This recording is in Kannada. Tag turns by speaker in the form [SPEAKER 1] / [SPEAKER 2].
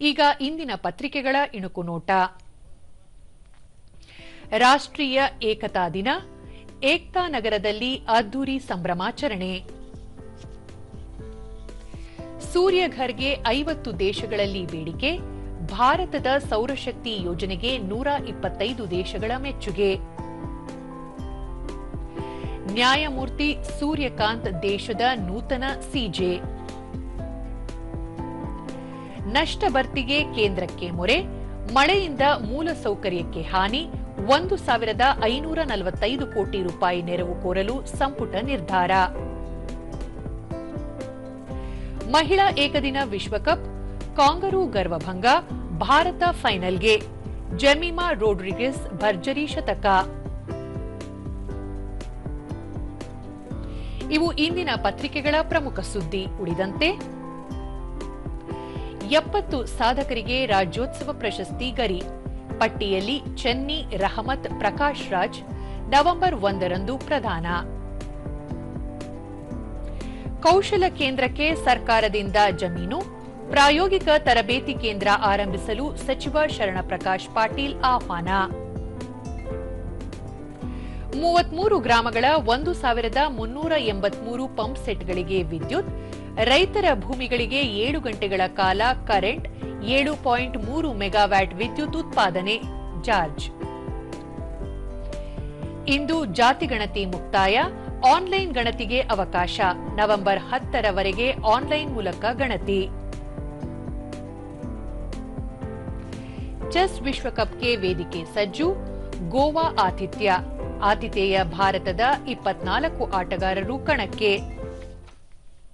[SPEAKER 1] ಈಗ ಇಂದಿನ ಪತ್ರಿಕೆಗಳ ಇಣುಕು ನೋಟ. ರಾಷ್ಟ್ರೀಯ ಏಕತಾ ದಿನ, ಏಕ್ತಾ ನಗರದಲ್ಲಿ ಅದ್ದೂರಿ ಸಂಭ್ರಮಾಚರಣೆ. ಸೂರ್ಯಘರ್ಗೆ ಐವತ್ತು ದೇಶಗಳಲ್ಲಿ ಬೇಡಿಕೆ, ಭಾರತದ ಸೌರಶಕ್ತಿ ಯೋಜನೆಗೆ ನೂರ ಇಪ್ಪತ್ತೈದು ದೇಶಗಳ ಮೆಚ್ಚುಗೆ. ನ್ಯಾಯಮೂರ್ತಿ ಸೂರ್ಯಕಾಂತ್ ದೇಶದ ನೂತನ ಸಿಜೆ. ನಷ್ಟ ಭರ್ತಿಗೆ ಕೇಂದ್ರಕ್ಕೆ ಮೊರೆ, ಮಳೆಯಿಂದ ಮೂಲಸೌಕರ್ಯಕ್ಕೆ ಹಾನಿ, ಒಂದು ಸಾವಿರದ ಐನೂರ ನಲವತ್ತೈದು ಕೋಟಿ ರೂಪಾಯಿ ನೆರವು ಕೋರಲು ಸಂಪುಟ ನಿರ್ಧಾರ. ಮಹಿಳಾ ಏಕದಿನ ವಿಶ್ವಕಪ್, ಕಾಂಗರೂ ಗರ್ವಭಂಗ, ಭಾರತ ಫೈನಲ್ಗೆ, ಜೆಮಿಮಾ ರೋಡ್ರಿಗಿಸ್ ಭರ್ಜರಿ ಶತಕ. ಇವು ಇಂದಿನ ಪತ್ರಿಕೆಗಳ ಪ್ರಮುಖ ಸುದ್ದಿ, ಉಳಿದಂತೆ ಎಪ್ಪತ್ತು ಸಾಧಕರಿಗೆ ರಾಜ್ಯೋತ್ಸವ ಪ್ರಶಸ್ತಿ ಗರಿ. ಪಟ್ಟಿಯಲ್ಲಿ ಚೆನ್ನಿ ರಹಮತ್ ಪ್ರಕಾಶ್ ರಾಜ್, ನವೆಂಬರ್ ಒಂದರಂದು ಪ್ರದಾನ ಕೌಶಲ ಕೇಂದ್ರಕ್ಕೆ ಸರ್ಕಾರದಿಂದ ಜಮೀನು. ಪ್ರಾಯೋಗಿಕ ತರಬೇತಿ ಕೇಂದ್ರ ಆರಂಭಿಸಲು ಸಚಿವ ಶರಣಪ್ರಕಾಶ್ ಪಾಟೀಲ್ ಆಹ್ವಾನ. ಮೂವತ್ಮೂರು ಗ್ರಾಮಗಳ ಒಂದು ಸಾವಿರದ ಮುನ್ನೂರ ಎಂಬತ್ಮೂರು ಪಂಪ್ ಸೆಟ್ಗಳಿಗೆ ವಿದ್ಯುತ್. ರೈತರ ಭೂಮಿಗಳಿಗೆ ಏಳು ಗಂಟೆಗಳ ಕಾಲ ಕರೆಂಟ್, ಏಳು ಪಾಯಿಂಟ್ ಮೂರು ಮೆಗಾವ್ಯಾಟ್ ವಿದ್ಯುತ್ ಉತ್ಪಾದನೆ ಜಾರ್ಜ್ ಇಂದು ಜಾತಿಗಣತಿ ಮುಕ್ತಾಯ, ಆನ್ಲೈನ್ ಗಣತಿಗೆ ಅವಕಾಶ. ನವೆಂಬರ್ ಹತ್ತರವರೆಗೆ ಆನ್ಲೈನ್ ಮೂಲಕ ಗಣತಿ. ಚೆಸ್ ವಿಶ್ವಕಪ್ಗೆ ವೇದಿಕೆ ಸಜ್ಜು, ಗೋವಾ ಆತಿಥ್ಯ. ಆತಿಥೇಯ ಭಾರತದ ಇಪ್ಪತ್ನಾಲ್ಕು ಆಟಗಾರರು ಕಣಕ್ಕೆ.